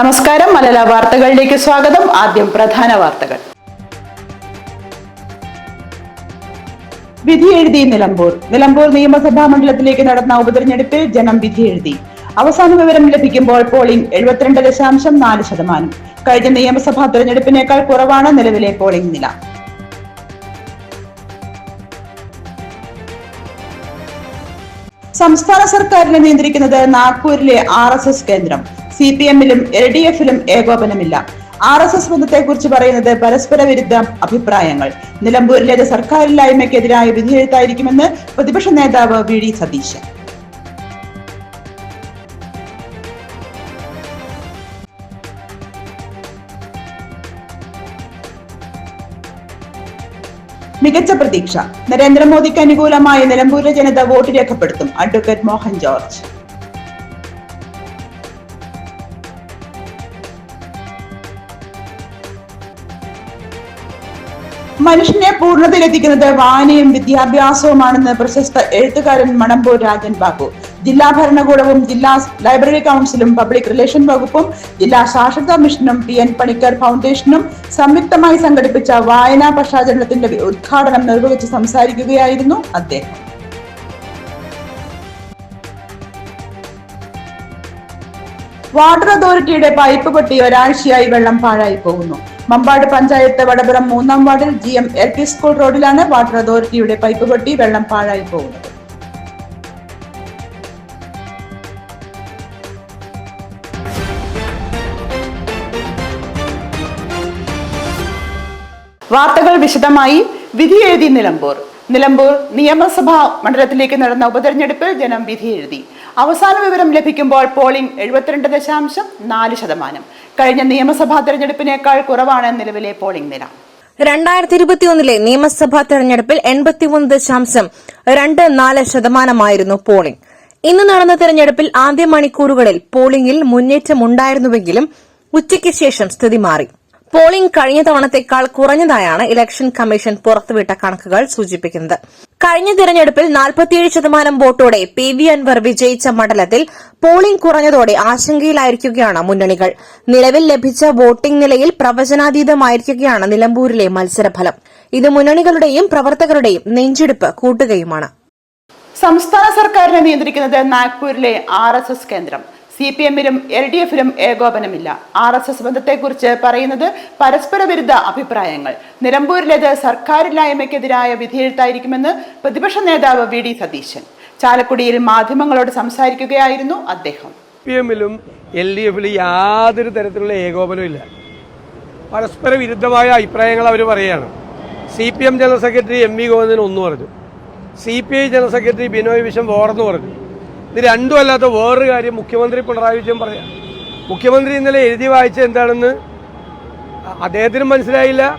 നമസ്കാരം. മലയാള വാർത്തകളിലേക്ക് സ്വാഗതം. ആദ്യം പ്രധാന വാർത്തകൾ. വിധി എഴുതി നിലമ്പൂർ. നിലമ്പൂർ നിയമസഭാ മണ്ഡലത്തിലേക്ക് നടന്ന ഉപതെരഞ്ഞെടുപ്പിൽ ജനം വിധി എഴുതി. അവസാന വിവരം ലഭിക്കുമ്പോൾ പോളിംഗ് എഴുപത്തിരണ്ട് ദശാംശം നാല് ശതമാനം. കഴിഞ്ഞ നിയമസഭാ തെരഞ്ഞെടുപ്പിനേക്കാൾ കുറവാണ് നിലവിലെ പോളിംഗ് നില. സംസ്ഥാന സർക്കാരിനെ നിയന്ത്രിക്കുന്നത് നാഗ്പൂരിലെ ആർ എസ് എസ് കേന്ദ്രം. സി പി എമ്മിലും എൽ ഡി എഫിലും ഏകോപനമില്ല. ആർ എസ് എസ് ബന്ധത്തെക്കുറിച്ച് പറയുന്നത് പരസ്പര വിരുദ്ധ അഭിപ്രായങ്ങൾ. നിലമ്പൂരിലേത് സർക്കാരില്ലായ്മയ്ക്കെതിരായ വിധിയെഴുത്തായിരിക്കുമെന്ന് പ്രതിപക്ഷ നേതാവ് വി ഡി സതീശൻ. മികച്ച പ്രതീക്ഷ. നരേന്ദ്രമോദിക്ക് അനുകൂലമായി നിലമ്പൂരിലെ ജനത വോട്ട് രേഖപ്പെടുത്തും. അഡ്വക്കേറ്റ് മോഹൻ ജോർജ്. മനുഷ്യനെ പൂർണതയിലെത്തിക്കുന്നത് വായനയും വിദ്യാഭ്യാസവുമാണെന്ന് പ്രശസ്ത എഴുത്തുകാരൻ മണമ്പൂർ രാജൻ ബാബു. ജില്ലാ ഭരണകൂടവും ജില്ലാ ലൈബ്രറി കൗൺസിലും പബ്ലിക് റിലേഷൻ വകുപ്പും ജില്ലാ സാക്ഷരതാ മിഷനും പി എൻ പണിക്കർ ഫൗണ്ടേഷനും സംയുക്തമായി സംഘടിപ്പിച്ച വായനാ പശ്ചാത്തലത്തിന്റെ ഉദ്ഘാടനം നിർവഹിച്ച് സംസാരിക്കുകയായിരുന്നു അദ്ദേഹം. വാട്ടർ അതോറിറ്റിയുടെ പൈപ്പ് പൊട്ടി ഒരാഴ്ചയായി വെള്ളം പാഴായി പോകുന്നു. മമ്പാട് പഞ്ചായത്ത് വടപുറം മൂന്നാം വാർഡിൽ G M L P school റോഡിലാണ് വാട്ടർ അതോറിറ്റിയുടെ പൈപ്പ് പൊട്ടി വെള്ളം പാഴായി പോകുന്നത്. വാർത്തകൾ വിശദമായി വിധി എഴുതി നിലമ്പൂർ. നിലമ്പൂർ നിയമസഭാ മണ്ഡലത്തിലേക്ക് നടന്ന ഉപതെരഞ്ഞെടുപ്പിൽ ജനം വിധി എഴുതി. അവസാന വിവരം ലഭിക്കുമ്പോൾ പോളിംഗ് എഴുപത്തിരണ്ട് ദശാംശം നാല് ശതമാനം. കഴിഞ്ഞ നിയമസഭാ തെരഞ്ഞെടുപ്പിനേക്കാൾ കുറവാണ് നിലവിലെ പോളിംഗ് നില രണ്ടായിരത്തി ഇരുപത്തിയൊന്നിലെ നിയമസഭാ തെരഞ്ഞെടുപ്പിൽ എൺപത്തിമൂന്ന് ദശാംശം രണ്ട് നാല് ശതമാനമായിരുന്നു പോളിംഗ്. ഇന്ന് നടന്ന തെരഞ്ഞെടുപ്പിൽ ആദ്യ മണിക്കൂറുകളിൽ പോളിംഗിൽ മുന്നേറ്റമുണ്ടായിരുന്നുവെങ്കിലും ഉച്ചയ്ക്ക് ശേഷം സ്ഥിതി മാറി. പോളിംഗ് കഴിഞ്ഞ തവണത്തേക്കാൾ കുറഞ്ഞതായാണ് ഇലക്ഷൻ കമ്മീഷൻ പുറത്തുവിട്ട കണക്കുകൾ സൂചിപ്പിക്കുന്നത്. കഴിഞ്ഞ തിരഞ്ഞെടുപ്പിൽ നാൽപ്പത്തിയേഴ് ശതമാനം വോട്ടോടെ പി വി അൻവർ വിജയിച്ച മണ്ഡലത്തിൽ പോളിംഗ് കുറഞ്ഞതോടെ ആശങ്കയിലായിരിക്കുകയാണ് മുന്നണികൾ. നിലവിൽ ലഭിച്ച വോട്ടിംഗ് നിലയിൽ പ്രവചനാതീതമായിരിക്കുകയാണ് നിലമ്പൂരിലെ മത്സരഫലം. ഇത് മുന്നണികളുടെയും പ്രവർത്തകരുടെയും നെഞ്ചിടിപ്പ് കൂട്ടുകയുമാണ്. സംസ്ഥാന സർക്കാരിനെ നിയന്ത്രിക്കുന്നത് നാഗ്പൂരിലെ ആർ കേന്ദ്രം. സി പി എമ്മിലും എൽ ഡി എഫിലും ഏകോപനമില്ല. ആർ എസ് എസ് ബന്ധത്തെക്കുറിച്ച് പറയുന്നത് പരസ്പര വിരുദ്ധ അഭിപ്രായങ്ങൾ. നിലമ്പൂരിലേത് സർക്കാരില്ലായ്മയ്ക്കെതിരായ വിധിയെഴുത്തായിരിക്കുമെന്ന് പ്രതിപക്ഷ നേതാവ് വി ഡി സതീശൻ. ചാലക്കുടിയിൽ മാധ്യമങ്ങളോട് സംസാരിക്കുകയായിരുന്നു അദ്ദേഹം. പി എമ്മിലും എൽ ഡി എഫിലും യാതൊരു തരത്തിലുള്ള ഏകോപനവും ഇല്ല. പരസ്പര വിരുദ്ധമായ അഭിപ്രായങ്ങൾ അവർ പറയുകയാണ്. C P M general secretary M V Govindan ഒന്ന് പറഞ്ഞു. C P I general secretary Binoy Viswam വേറെന്ന് പറഞ്ഞു. ഇത് രണ്ടും അല്ലാത്ത വേറൊരു കാര്യം മുഖ്യമന്ത്രി പിണറായി വിജയൻ പറയാം. മുഖ്യമന്ത്രി ഇന്നലെ എഴുതി വായിച്ച എന്താണെന്ന് അദ്ദേഹത്തിനും മനസ്സിലായില്ല.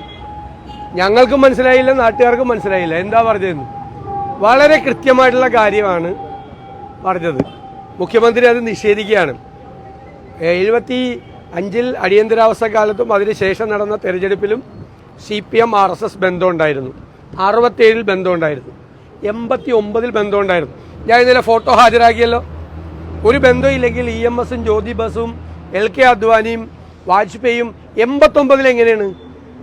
ഞങ്ങൾക്കും മനസ്സിലായില്ല നാട്ടുകാർക്കും മനസ്സിലായില്ല. എന്താ പറഞ്ഞതെന്ന്? വളരെ കൃത്യമായിട്ടുള്ള കാര്യമാണ് പറഞ്ഞത്. മുഖ്യമന്ത്രി അത് നിഷേധിക്കുകയാണ്. എഴുപത്തി അഞ്ചിൽ അടിയന്തരാവസ്ഥ കാലത്തും അതിനുശേഷം നടന്ന തെരഞ്ഞെടുപ്പിലും C P M R S S ബന്ധമുണ്ടായിരുന്നു. അറുപത്തേഴിൽ ബന്ധമുണ്ടായിരുന്നു. എൺപത്തി ഒമ്പതിൽ ബന്ധമുണ്ടായിരുന്നു. ഞാൻ ഇന്നലെ ഫോട്ടോ ഹാജരാക്കിയല്ലോ. ഒരു ബന്ധമില്ലെങ്കിൽ ഇ എം എസും ജ്യോതി ബസും എൽ കെ അദ്വാനിയും വാജ്പേയും എൺപത്തൊമ്പതിൽ എങ്ങനെയാണ്?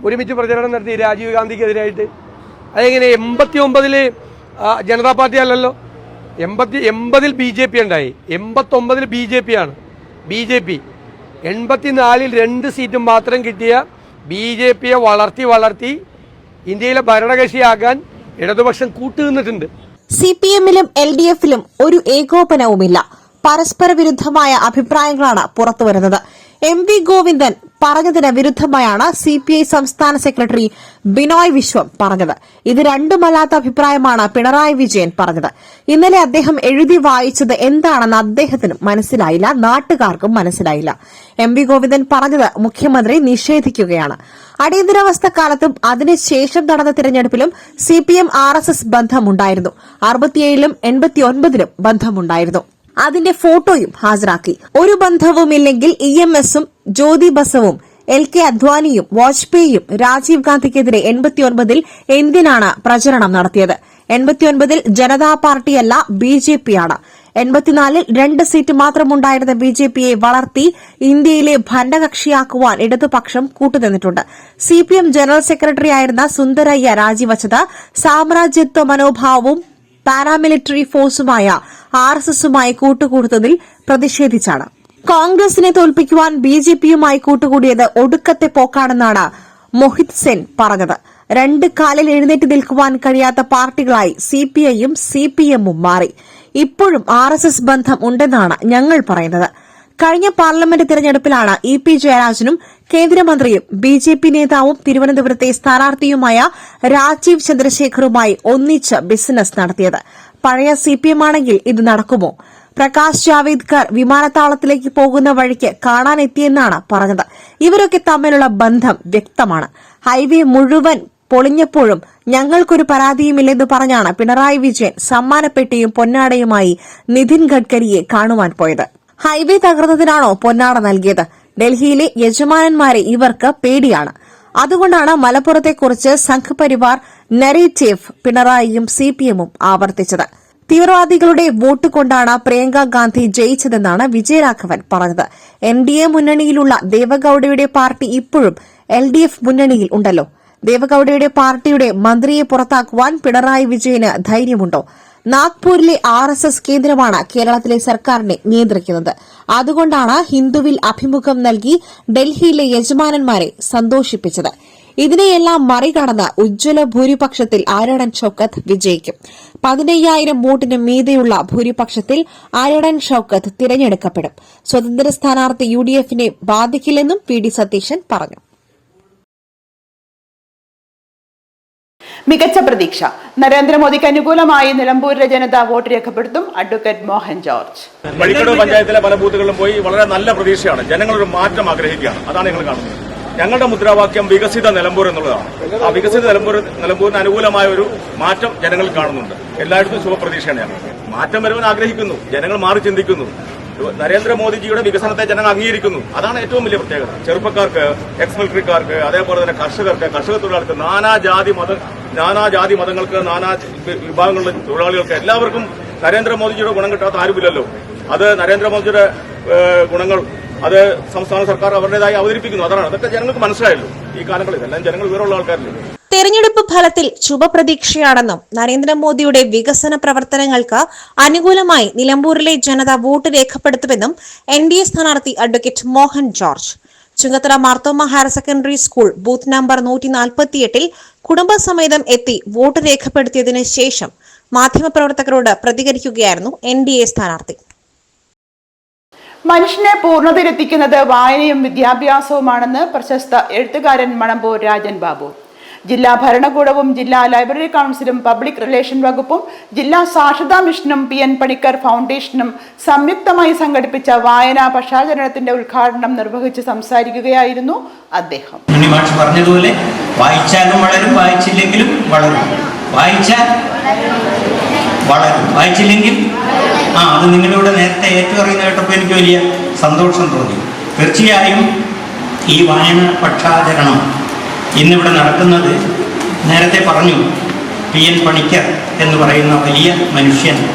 ഒരുമിച്ച് പ്രചരണം നടത്തി രാജീവ് ഗാന്ധിക്കെതിരായിട്ട്. അതെങ്ങനെ? എൺപത്തി ഒമ്പതിൽ ജനതാ പാർട്ടി അല്ലല്ലോ. എൺപത്തി എൺപതിൽ ബി ജെ പി ഉണ്ടായി. എൺപത്തൊമ്പതിൽ ബി ജെ പി ആണ്. B J P. എൺപത്തിനാലിൽ രണ്ട് സീറ്റും മാത്രം കിട്ടിയ ബി ജെ പിയെ വളർത്തി വളർത്തി ഇന്ത്യയിലെ ഭരണകക്ഷിയാക്കാൻ ഇടതുപക്ഷം കൂട്ടുനിന്നിട്ടുണ്ട്. സി പി എമ്മിലും എൽ ഡി എഫിലും ഒരു ഏകോപനവുമില്ല. പരസ്പര വിരുദ്ധമായ അഭിപ്രായങ്ങളാണ് പുറത്തുവരുന്നത്. എം വി ഗോവിന്ദൻ പറഞ്ഞതിന് വിരുദ്ധമായാണ് സി പി ഐ സംസ്ഥാന സെക്രട്ടറി ബിനോയ് വിശ്വം പറഞ്ഞത്. ഇത് രണ്ടുമല്ലാത്ത അഭിപ്രായമാണ് പിണറായി വിജയൻ പറഞ്ഞത്. ഇന്നലെ അദ്ദേഹം എഴുതി വായിച്ചത് എന്താണെന്ന് അദ്ദേഹത്തിനും മനസ്സിലായില്ല. നാട്ടുകാർക്കും മനസ്സിലായില്ല. എം വി ഗോവിന്ദൻ പറഞ്ഞത് മുഖ്യമന്ത്രി നിഷേധിക്കുകയാണ്. അടിയന്തരാവസ്ഥ കാലത്തും അതിനുശേഷം നടന്ന തിരഞ്ഞെടുപ്പിലും C P M R S S ബന്ധമുണ്ടായിരുന്നു. അറുപത്തിയേഴിലും എൺപത്തിയൊൻപതിലും ബന്ധമുണ്ടായിരുന്നു. അതിന്റെ ഫോട്ടോയും ഹാജരാക്കി. ഒരു ബന്ധവുമില്ലെങ്കിൽ ഇ എം എസും ജ്യോതി ബസവും എൽ കെ അദ്വാനിയും വാജ്പേയിയും രാജീവ് ഗാന്ധിക്കെതിരെ എൺപത്തിയൊൻപതിൽ എന്തിനാണ് പ്രചരണം നടത്തിയത്? എൺപത്തിയൊൻപതിൽ ജനതാ പാർട്ടിയല്ല ബി ജെ പിയാണ്. എൺപത്തിനാലിൽ രണ്ട് സീറ്റ് മാത്രമുണ്ടായിരുന്ന ബി ജെ പിയെ വളർത്തി ഇന്ത്യയിലെ ഭരണകക്ഷിയാക്കുവാൻ ഇടതുപക്ഷം കൂട്ടുനിന്നിട്ടുണ്ട്. സി പി എം ജനറൽ സെക്രട്ടറിയായിരുന്ന സുന്ദരയ്യ രാജിവച്ചത് സാമ്രാജ്യത്വ മനോഭാവവും പാരാമിലിറ്ററി ഫോഴ്സുമായ ആർ എസ് എസുമായി കൂട്ടുകൂടുന്നതിൽ പ്രതിഷേധിച്ചാണ്. കോൺഗ്രസിനെ തോൽപ്പിക്കുവാൻ ബി ജെ പിയുമായി കൂട്ടുകൂടിയത് ഒടുക്കത്തെ പോക്കാണെന്നാണ് മോഹിത് സെൻ പറഞ്ഞത്. രണ്ട് കാലിൽ എഴുന്നേറ്റ് നിൽക്കുവാൻ കഴിയാത്ത പാർട്ടികളായി സിപിഐയും സിപിഎമ്മും മാറി. ഇപ്പോഴും ആർ എസ് എസ് ബന്ധം ഉണ്ടെന്നാണ് ഞങ്ങൾ പറയുന്നത്. കഴിഞ്ഞ പാർലമെന്റ് തിരഞ്ഞെടുപ്പിലാണ് ഇ പി ജയരാജനും കേന്ദ്രമന്ത്രിയും ബി ജെ പി നേതാവും തിരുവനന്തപുരത്തെ സ്ഥാനാർത്ഥിയുമായ രാജീവ് ചന്ദ്രശേഖറുമായി ഒന്നിച്ച് ബിസിനസ് നടത്തിയത്. പഴയ സി പി എം ആണെങ്കിൽ ഇത് നടക്കുമോ? പ്രകാശ് ജാവേദ്കർ വിമാനത്താവളത്തിലേക്ക് പോകുന്ന വഴിക്ക് കാണാനെത്തിയെന്നാണ് പറഞ്ഞത്. ഇവരൊക്കെ തമ്മിലുള്ള ബന്ധം വ്യക്തമാണ്. ഹൈവേ മുഴുവൻ പൊളിഞ്ഞപ്പോഴും ഞങ്ങൾക്കൊരു പരാതിയുമില്ലെന്ന് പറഞ്ഞാണ് പിണറായി വിജയൻ സമ്മാനപ്പെട്ടിയും പൊന്നാടയുമായി നിതിൻ ഗഡ്കരിയെ കാണുവാൻ പോയത്. ഹൈവേ തകർന്നതിനാണോ പൊന്നാട നൽകിയത്? ഡൽഹിയിലെ യജമാനന്മാരെ ഇവർക്ക് പേടിയാണ്. അതുകൊണ്ടാണ് മലപ്പുറത്തെക്കുറിച്ച് സംഘപരിവാർ നരേറ്റീവ് പിണറായിയും സിപിഎമ്മും ആവർത്തിച്ചത്. തീവ്രവാദികളുടെ വോട്ട് കൊണ്ടാണ് പ്രിയങ്ക ഗാന്ധി ജയിച്ചതെന്നാണ് വിജയരാഘവൻ പറഞ്ഞത്. എൻ ഡി എ മുന്നണിയിലുള്ള ദേവഗൌഡയുടെ പാർട്ടി ഇപ്പോഴും എൽ ഡി എഫ് മുന്നണിയിൽ ഉണ്ടല്ലോ. ദേവഗൌഡയുടെ പാർട്ടിയുടെ മന്ത്രിയെ പുറത്താക്കുവാൻ പിണറായി വിജയന് ധൈര്യമുണ്ടോ? നാഗ്പൂരിലെ ആർ എസ് എസ് കേന്ദ്രമാണ് കേരളത്തിലെ സർക്കാരിനെ നിയന്ത്രിക്കുന്നത്. അതുകൊണ്ടാണ് ഹിന്ദുവിൽ അഭിമുഖം നൽകി ഡൽഹിയിലെ യജമാനന്മാരെ സന്തോഷിപ്പിച്ചത്. ഇതിനെയെല്ലാം മറികടന്ന് ഉജ്ജ്വല ഭൂരിപക്ഷത്തിൽ ആരടൻ ഷൌക്കത്ത് വിജയിക്കും. പതിനയ്യായിരം വോട്ടിന് മീതെയുള്ള ഭൂരിപക്ഷത്തിൽ ആരടൻ ഷൌക്കത്ത് തിരഞ്ഞെടുക്കപ്പെടും. സ്വതന്ത്ര സ്ഥാനാർത്ഥി യു ഡി എഫിനെ ബാധിക്കില്ലെന്നും പി ഡി സതീശൻ പറഞ്ഞു. മികച്ച പ്രതീക്ഷ. നരേന്ദ്രമോദിക്ക് അനുകൂലമായി നിലമ്പൂരിലെ ജനത വോട്ട് രേഖപ്പെടുത്തും അഡ്വക്കേറ്റ് മോഹൻ ജോർജ്. വഴിക്കടവ് പഞ്ചായത്തിലെ പല ബൂത്തുകളിലും പോയി വളരെ നല്ല പ്രതീക്ഷയാണ്. ജനങ്ങളൊരു മാറ്റം ആഗ്രഹിക്കുകയാണ്. അതാണ് ഞങ്ങൾ കാണുന്നത്. ഞങ്ങളുടെ മുദ്രാവാക്യം വികസിത നിലമ്പൂർ എന്നുള്ളതാണ്. ആ വികസിത നിലമ്പൂർ നിലമ്പൂരിന് അനുകൂലമായ ഒരു മാറ്റം ജനങ്ങൾ കാണുന്നുണ്ട്. എല്ലായിടത്തും ശുഭപ്രതീക്ഷയാണ് ഞങ്ങൾ. മാറ്റം വരുവാൻ ആഗ്രഹിക്കുന്നു. ജനങ്ങൾ മാറി ചിന്തിക്കുന്നു. നരേന്ദ്രമോദിജിയുടെ വികസനത്തെ ജനങ്ങൾ അംഗീകരിക്കുന്നു. അതാണ് ഏറ്റവും വലിയ പ്രത്യേകത. ചെറുപ്പക്കാർക്ക് എക്സ് മിലിറ്ററിക്കാർക്ക് അതേപോലെ തന്നെ കർഷകർക്ക് കർഷക തൊഴിലാളികൾക്ക് നാനാജാതി മത നാനാജാതി മതങ്ങൾക്ക് നാനാ വിഭാഗങ്ങളിലെ തൊഴിലാളികൾക്ക് എല്ലാവർക്കും നരേന്ദ്രമോദിജിയുടെ ഗുണം കിട്ടാത്ത ആരുമില്ലല്ലോ. അത് നരേന്ദ്രമോദിയുടെ ഗുണങ്ങൾ അത് സംസ്ഥാന സർക്കാർ അവരുടേതായി അവതരിപ്പിക്കുന്നു. അതാണ്. അതൊക്കെ ജനങ്ങൾക്ക് മനസ്സിലായല്ലോ. ഈ കാലങ്ങളിൽ എല്ലാം ജനങ്ങൾ വിവരമുള്ള ആൾക്കാരില്ലേ? തെരഞ്ഞെടുപ്പ് ഫലത്തിൽ ശുഭപ്രതീക്ഷയാണെന്നും നരേന്ദ്രമോദിയുടെ വികസന പ്രവർത്തനങ്ങൾക്ക് അനുകൂലമായി നിലമ്പൂരിലെ ജനത വോട്ട് രേഖപ്പെടുത്തുമെന്നും എൻ ഡി എ സ്ഥാനാർത്ഥി advocate Mohan George Chungathara Marthoma higher secondary school booth number നൂറ്റി നാൽപ്പത്തിയെട്ടിൽ കുടുംബസമേതം എത്തി വോട്ട് രേഖപ്പെടുത്തിയതിന് ശേഷം മാധ്യമപ്രവർത്തകരോട് പ്രതികരിക്കുകയായിരുന്നു എൻ ഡി എ സ്ഥാനാർത്ഥി. മനുഷ്യനെ പൂർണതയിലെത്തിക്കുന്നത് വായനയും വിദ്യാഭ്യാസവുമാണെന്ന് പ്രശസ്ത എഴുത്തുകാരൻ മണമ്പൂർ രാജൻ ബാബു. ജില്ലാ ഭരണകൂടവും ജില്ലാ ലൈബ്രറി കൗൺസിലും പബ്ലിക് റിലേഷൻ വകുപ്പും ജില്ലാ സാക്ഷരതാ മിഷനും പി എൻ പണിക്കർ ഫൗണ്ടേഷനും സംയുക്തമായി സംഘടിപ്പിച്ച വായനാ പക്ഷാചരണത്തിന്റെ ഉദ്ഘാടനം നിർവഹിച്ച് സംസാരിക്കുകയായിരുന്നു അദ്ദേഹം. പറഞ്ഞതുപോലെ വായിച്ചാലും വളരും വായിച്ചില്ലെങ്കിലും വളരും. വായിച്ചാൽ വളരും. വായിച്ചില്ലെങ്കിൽ ആ അത് നിങ്ങളിവിടെ നേരത്തെ ഏറ്റുപറയുന്ന കേട്ടപ്പോൾ എനിക്ക് വലിയ സന്തോഷം തോന്നി. തീർച്ചയായും ഈ വായന പക്ഷാചരണം ഇന്നിവിടെ നടക്കുന്നത് നേരത്തെ പറഞ്ഞു പി എൻ പണിക്കർ എന്ന് പറയുന്ന വലിയ മനുഷ്യൻ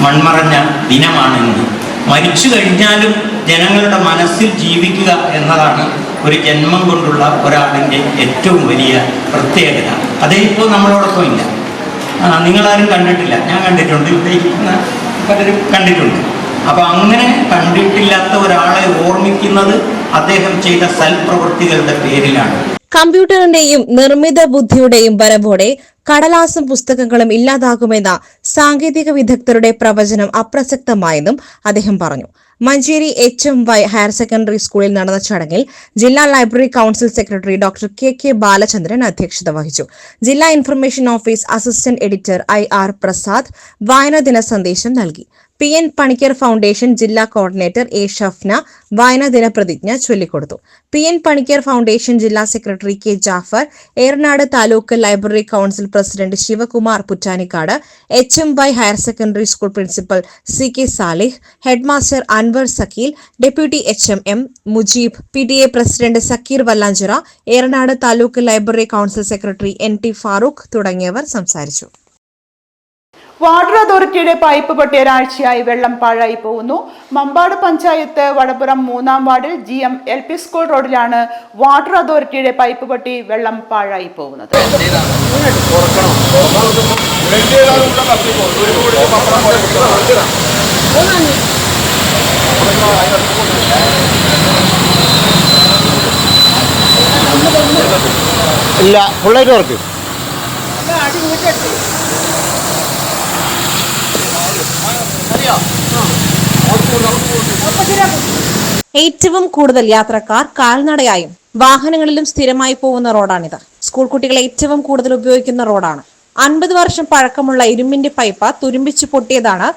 മൺമറഞ്ഞ ദിനമാണെന്ന്. മരിച്ചു കഴിഞ്ഞാലും ജനങ്ങളുടെ മനസ്സിൽ ജീവിക്കുക എന്നതാണ് ഒരു ജന്മം കൊണ്ടുള്ള ഒരാളിന്റെ ഏറ്റവും വലിയ പ്രത്യേകത. അതേ ഇപ്പോൾ നമ്മളോടൊപ്പം ഇല്ല. നിങ്ങളാരും കണ്ടിട്ടില്ല. ഞാൻ കണ്ടിട്ടുണ്ട്. ഇവിടെ ഇരിക്കുന്ന പലരും കണ്ടിട്ടുണ്ട്. അപ്പോൾ അങ്ങനെ കണ്ടിട്ടില്ലാത്ത ഒരാളെ ഓർമ്മിക്കുന്നത് അദ്ദേഹം ചെയ്ത സൽപ്രവൃത്തികളുടെ പേരിലാണ്. കമ്പ്യൂട്ടറിന്റെയും നിർമ്മിത ബുദ്ധിയുടെയും വരവോടെ കടലാസും പുസ്തകങ്ങളും ഇല്ലാതാകുമെന്ന സാങ്കേതിക വിദഗ്ധരുടെ പ്രവചനം അപ്രസക്തമായെന്നും അദ്ദേഹം പറഞ്ഞു. Manjeri H M Y higher secondary സ്കൂളിൽ നടന്ന ചടങ്ങിൽ ജില്ലാ library council secretary doctor K K Balachandran അധ്യക്ഷത വഹിച്ചു. ജില്ലാ information office assistant editor I R Prasad വായനാ ദിന സന്ദേശം നൽകി. പി എൻ പണിക്കർ ഫൗണ്ടേഷൻ ജില്ലാ കോർഡിനേറ്റർ എ ഷഫ്ന വായനാ ദിന പ്രതിജ്ഞ ചൊല്ലിക്കൊടുത്തു. പി എൻ പണിക്കർ ഫൗണ്ടേഷൻ ജില്ലാ secretary K Jafar Eranad taluk library council president Sivakumar Puttanikkad H M Y higher secondary school principal C K Salih headmaster Anwar Sakeel deputy H M M Mujeeb P T A president Sakeer Vallanchira Eranad taluk library council secretary N T Farooq തുടങ്ങിയവർ സംസാരിച്ചു. Water അതോറിറ്റിയുടെ pipe പൊട്ടി ഒരാഴ്ചയായി വെള്ളം പാഴായി പോകുന്നു. മമ്പാട് പഞ്ചായത്ത് വടപുറം മൂന്നാം വാർഡിൽ G M L P school റോഡിലാണ് വാട്ടർ അതോറിറ്റിയുടെ പൈപ്പ് പൊട്ടി വെള്ളം പാഴായി പോകുന്നത്. ഇല്ല ഫുള്ളായിട്ട് വർക്ക് ഏറ്റവും കൂടുതൽ യാത്രക്കാർ കാൽനടയായും വാഹനങ്ങളിലും സ്ഥിരമായി പോകുന്ന റോഡാണിത്. സ്കൂൾ കുട്ടികൾ ഏറ്റവും കൂടുതൽ ഉപയോഗിക്കുന്ന റോഡാണ്. അൻപത് വർഷം പഴക്കമുള്ള ഇരുമ്പിന്റെ പൈപ്പ തുരുമ്പിച്ചു പൊട്ടിയതാണ്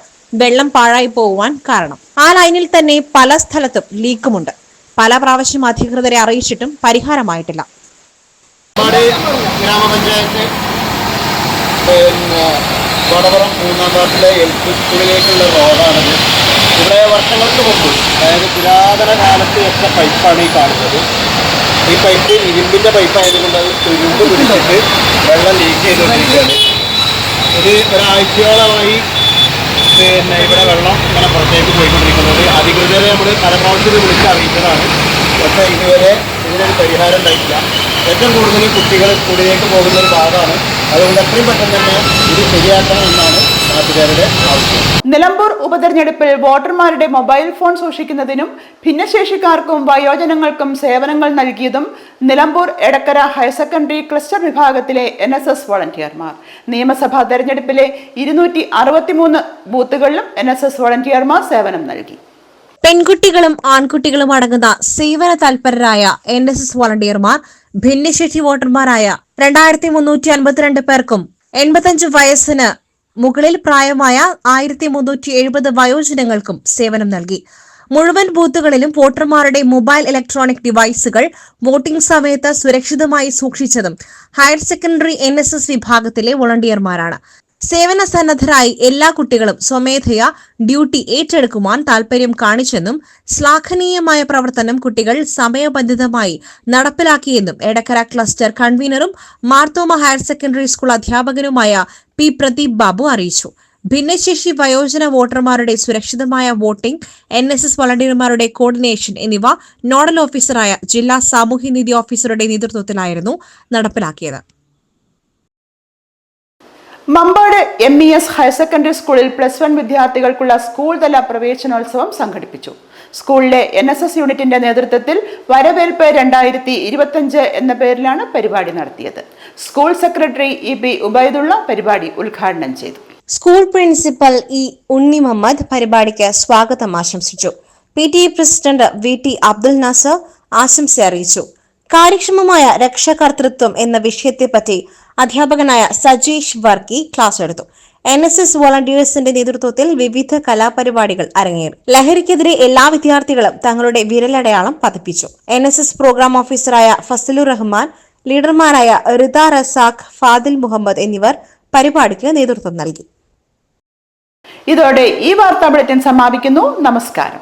വെള്ളം പാഴായി പോകുവാൻ കാരണം. ആ ലൈനിൽ തന്നെ പല സ്ഥലത്തും ലീക്കുമുണ്ട്. പല പ്രാവശ്യം അധികൃതരെ അറിയിച്ചിട്ടും പരിഹാരമായിട്ടില്ല. ഗ്രാമപഞ്ചായത്ത് വടവറം മൂന്നാം വാർഡിലെ എൽ പി സ്കൂളിലേക്കുള്ള റോഡാണിത്. ഇവിടെ വർഷങ്ങൾക്ക് മുമ്പ് അതായത് പുരാതന കാലത്ത് വെച്ച പൈപ്പാണ് ഈ കാണുന്നത്. ഈ പൈപ്പ് ഇരുമ്പിന്റെ പൈപ്പ് ആയതുകൊണ്ട് അത് തുരുമ്പ് പിടിച്ചിട്ട് വെള്ളം ലീക്ക് ചെയ്തുകൊണ്ടിരിക്കുകയാണ്. ഇത് ഒരാഴ്ചയോളമായി പിന്നെ ഇവിടെ വെള്ളം ഇങ്ങനെ പുറത്തേക്ക് പോയിക്കൊണ്ടിരിക്കുന്നത്. അധികൃതരെ നമ്മൾ കലപ്രാവശ്യത്തിൽ വിളിച്ച് അറിയിച്ചതാണ്. പക്ഷേ ഇതുവരെ ഇതിനൊരു പരിഹാരം ഉണ്ടായിട്ടില്ല. ഏറ്റവും കൂടുതൽ കുട്ടികൾ സ്കൂളിലേക്ക് പോകുന്ന ഒരു ഭാഗമാണ് അതുകൊണ്ട് എത്രയും പെട്ടെന്ന് തന്നെ ഇത് ശരിയാക്കണം എന്നാണ് നാട്ടുകാരുടെ ആവശ്യം. നിലമ്പൂർ ഉപതെരഞ്ഞെടുപ്പിൽ വോട്ടർമാരുടെ മൊബൈൽ ഫോൺ സൂക്ഷിക്കുന്നതിനും ഭിന്നശേഷിക്കാർക്കും വയോജനങ്ങൾക്കും സേവനങ്ങൾ നൽകിയതും Nilambur Edakkara higher secondary cluster വിഭാഗത്തിലെ എൻ എസ് എസ് വോളണ്ടിയർമാർ. നിയമസഭാ തെരഞ്ഞെടുപ്പിലെ ഇരുന്നൂറ്റി അറുപത്തിമൂന്ന് ബൂത്തുകളിലും എൻ എസ് എസ് വോളണ്ടിയർമാർ സേവനം നൽകി. പെൺകുട്ടികളും ആൺകുട്ടികളും അടങ്ങുന്ന സേവന തൽപരരായ എൻ എസ് എസ് വോളണ്ടിയർമാർ ഭിന്നശേഷി വോട്ടർമാരായ രണ്ടായിരത്തി മുന്നൂറ്റി അൻപത്തിരണ്ട് പേർക്കും എൺപത്തഞ്ച് വയസ്സിന് മുകളിൽ പ്രായമായ ആയിരത്തി മുന്നൂറ്റി എഴുപത് വയോജനങ്ങൾക്കും സേവനം നൽകി. മുഴുവൻ ബൂത്തുകളിലും വോട്ടർമാരുടെ മൊബൈൽ ഇലക്ട്രോണിക് ഡിവൈസുകൾ വോട്ടിംഗ് സമയത്ത് സുരക്ഷിതമായി സൂക്ഷിച്ചതും ഹയർ സെക്കൻഡറി എൻ വിഭാഗത്തിലെ വോളണ്ടിയർമാരാണ്. സേവന സന്നദ്ധരായി എല്ലാ കുട്ടികളും സ്വമേധയാ ഡ്യൂട്ടി ഏറ്റെടുക്കുവാൻ താൽപര്യം കാണിച്ചെന്നും ശ്ലാഘനീയമായ പ്രവർത്തനം കുട്ടികൾ സമയബന്ധിതമായി നടപ്പിലാക്കിയെന്നും എടക്കര ക്ലസ്റ്റർ കൺവീനറും മാർത്തോമ ഹയർ സെക്കൻഡറി സ്കൂൾ അധ്യാപകനുമായ പി പ്രദീപ് ബാബു അറിയിച്ചു. ഭിന്നശേഷി വയോജന വോട്ടർമാരുടെ സുരക്ഷിതമായ വോട്ടിംഗ് എൻ എസ് എസ് വളണ്ടിയർമാരുടെ കോർഡിനേഷൻ എന്നിവ നോഡൽ ഓഫീസറായ ജില്ലാ സാമൂഹ്യനീതി ഓഫീസറുടെ നേതൃത്വത്തിലായിരുന്നു നടപ്പിലാക്കിയത്. Mampad M E S higher secondary സ്കൂളിൽ പ്ലസ് വൺ വിദ്യാർത്ഥികൾക്കുള്ള സ്കൂൾ തല പ്രവേശനോത്സവം സംഘടിപ്പിച്ചു. സ്കൂളിലെ എൻ എസ് എസ് യൂണിറ്റിന്റെ നേതൃത്വത്തിൽ വരവേൽപ്പ് രണ്ടായിരത്തി ഇരുപത്തഞ്ച് എന്ന പേരിലാണ് പരിപാടി നടത്തിയത്. School secretary E P Ubaidulla പരിപാടി ഉദ്ഘാടനം ചെയ്തു. School principal E Unni Muhammad പരിപാടിക്ക് സ്വാഗതം ആശംസിച്ചു. P T president V T Abdul Nasar ആശംസ അറിയിച്ചു. കാര്യക്ഷമമായ രക്ഷാകർത്തൃത്വം എന്ന വിഷയത്തെപ്പറ്റി അധ്യാപകനായ സജീഷ് വർക്കി ക്ലാസ് എടുത്തു. എൻ എസ് എസ് വോളണ്ടിയേഴ്സിന്റെ നേതൃത്വത്തിൽ വിവിധ കലാപരിപാടികൾ അരങ്ങേറി. ലഹരിക്കെതിരെ എല്ലാ വിദ്യാർത്ഥികളും തങ്ങളുടെ വിരലടയാളം പതിപ്പിച്ചു. എൻ എസ് എസ് പ്രോഗ്രാം ഓഫീസറായ ഫസലുർ റഹ്മാൻ ലീഡർമാരായ റിത റസാഖ് ഫാദിൽ മുഹമ്മദ് എന്നിവർ പരിപാടിക്ക് നേതൃത്വം നൽകി. ഇതോടെ ഈ വാർത്താ ബുള്ളറ്റിൻ സമാപിക്കുന്നു. നമസ്കാരം.